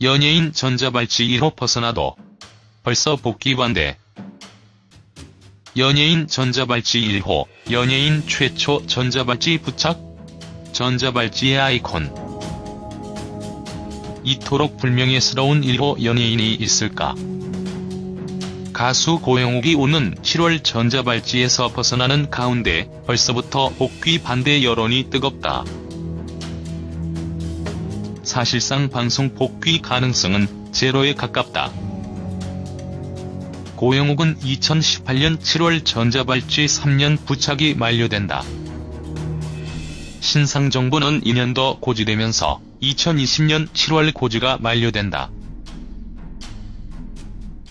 연예인 전자발찌 1호 벗어나도 벌써 복귀 반대. 연예인 전자발찌 1호, 연예인 최초 전자발찌 부착? 전자발찌의 아이콘. 이토록 불명예스러운 1호 연예인이 있을까? 가수 고영욱이 오는 7월 전자발찌에서 벗어나는 가운데 벌써부터 복귀 반대 여론이 뜨겁다. 사실상 방송 복귀 가능성은 제로에 가깝다. 고영욱은 2018년 7월 전자발찌 3년 부착이 만료된다. 신상정보는 2년 더 고지되면서 2020년 7월 고지가 만료된다.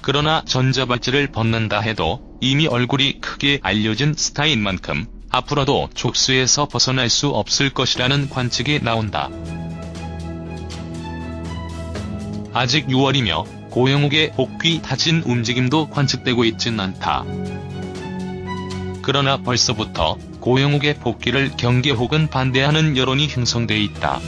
그러나 전자발찌를 벗는다 해도 이미 얼굴이 크게 알려진 스타인 만큼 앞으로도 족수에서 벗어날 수 없을 것이라는 관측이 나온다. 아직 6월이며 고영욱의 복귀 다진 움직임도 관측되고 있진 않다. 그러나 벌써부터 고영욱의 복귀를 경계 혹은 반대하는 여론이 형성돼 있다.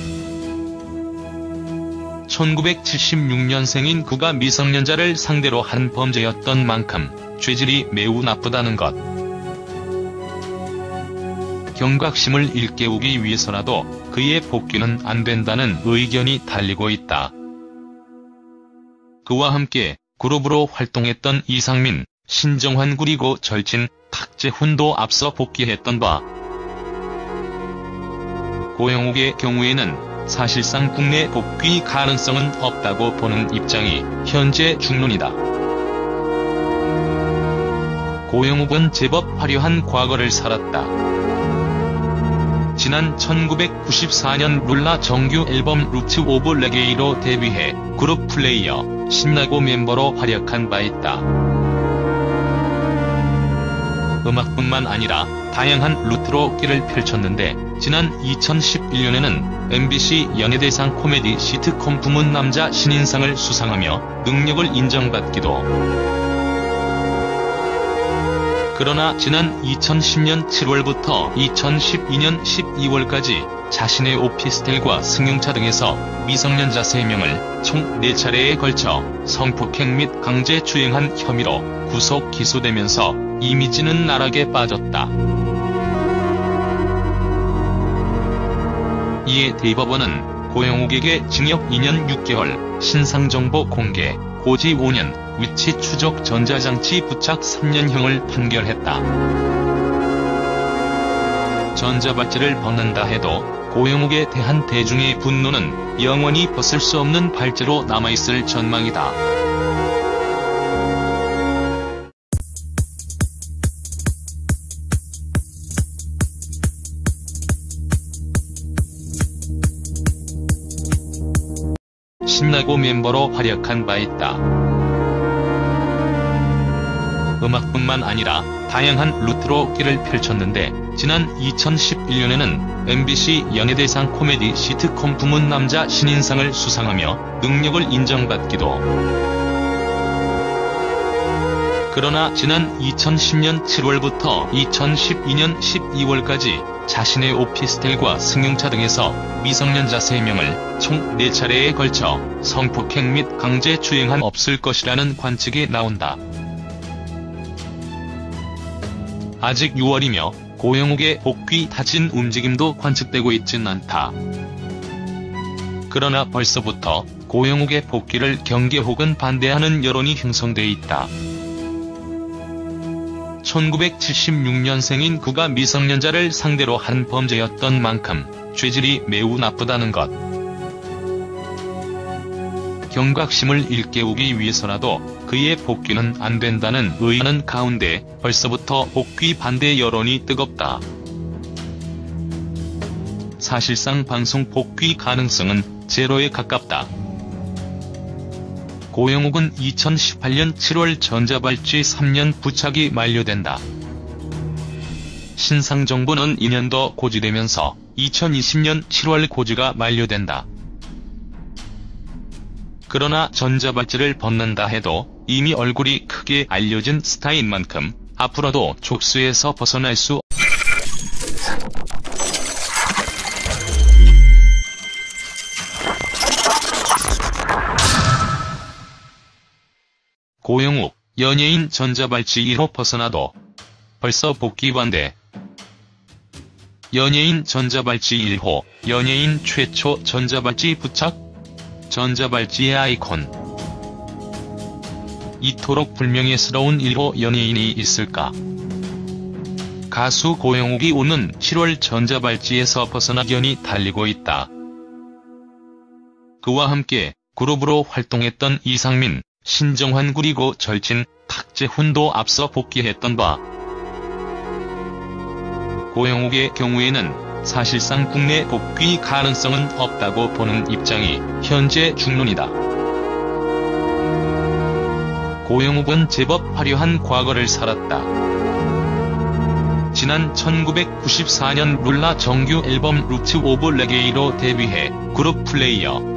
1976년생인 그가 미성년자를 상대로 한 범죄였던 만큼 죄질이 매우 나쁘다는 것. 경각심을 일깨우기 위해서라도 그의 복귀는 안 된다는 의견이 달리고 있다. 그와 함께 그룹으로 활동했던 이상민, 신정환 그리고 절친, 탁재훈도 앞서 복귀했던 바. 고영욱의 경우에는 사실상 국내 복귀 가능성은 없다고 보는 입장이 현재 중론이다. 고영욱은 제법 화려한 과거를 살았다. 지난 1994년 룰라 정규 앨범 루트 오브 레게이로 데뷔해 그룹 플레이어, 신나고 멤버로 활약한 바 있다. 음악뿐만 아니라 다양한 루트로 길을 펼쳤는데 지난 2011년에는 MBC 연예대상 코미디 시트콤 부문 남자 신인상을 수상하며 능력을 인정받기도 그러나 지난 2010년 7월부터 2012년 12월까지 자신의 오피스텔과 승용차 등에서 미성년자 3명을 총 4차례에 걸쳐 성폭행 및 강제 추행한 혐의로 구속 기소되면서 이미지는 나락에 빠졌다. 이에 대법원은 고영욱에게 징역 2년 6개월, 신상정보 공개, 고지 5년, 위치 추적 전자장치 부착 3년형을 판결했다. 전자발찌를 벗는다 해도 고영욱에 대한 대중의 분노는 영원히 벗을 수 없는 발찌로 남아있을 전망이다. 신나고 멤버로 활약한 바 있다. 음악뿐만 아니라 다양한 루트로 길을 펼쳤는데 지난 2011년에는 MBC 연예대상 코미디 시트콤 부문 남자 신인상을 수상하며 능력을 인정받기도 그러나 지난 2010년 7월부터 2012년 12월까지 자신의 오피스텔과 승용차 등에서 미성년자 3명을 총 4차례에 걸쳐 성폭행 및 강제 추행한 없을 것이라는 관측이 나온다. 아직 6월이며 고영욱의 복귀 다진 움직임도 관측되고 있진 않다. 그러나 벌써부터 고영욱의 복귀를 경계 혹은 반대하는 여론이 형성돼 있다. 1976년생인 그가 미성년자를 상대로 한 범죄였던 만큼 죄질이 매우 나쁘다는 것. 경각심을 일깨우기 위해서라도 그의 복귀는 안 된다는 의견은 가운데 벌써부터 복귀 반대 여론이 뜨겁다. 사실상 방송 복귀 가능성은 제로에 가깝다. 고영욱은 2018년 7월 전자발찌 3년 부착이 만료된다. 신상 정보는 2년 더 고지되면서 2020년 7월 고지가 만료된다. 그러나 전자발찌를 벗는다 해도 이미 얼굴이 크게 알려진 스타인 만큼 앞으로도 족수에서 벗어날 수 연예인 전자발찌 1호 벗어나도 벌써 복귀 반대. 연예인 전자발찌 1호, 연예인 최초 전자발찌 부착? 전자발찌의 아이콘. 이토록 불명예스러운 1호 연예인이 있을까? 가수 고영욱이 오는 7월 전자발찌에서 벗어나 견이 달리고 있다. 그와 함께 그룹으로 활동했던 이상민, 신정환 그리고 절친, 탁재훈도 앞서 복귀했던 바. 고영욱의 경우에는 사실상 국내 복귀 가능성은 없다고 보는 입장이 현재 중론이다. 고영욱은 제법 화려한 과거를 살았다. 지난 1994년 룰라 정규 앨범 루트 오브 레게이로 데뷔해 그룹 플레이어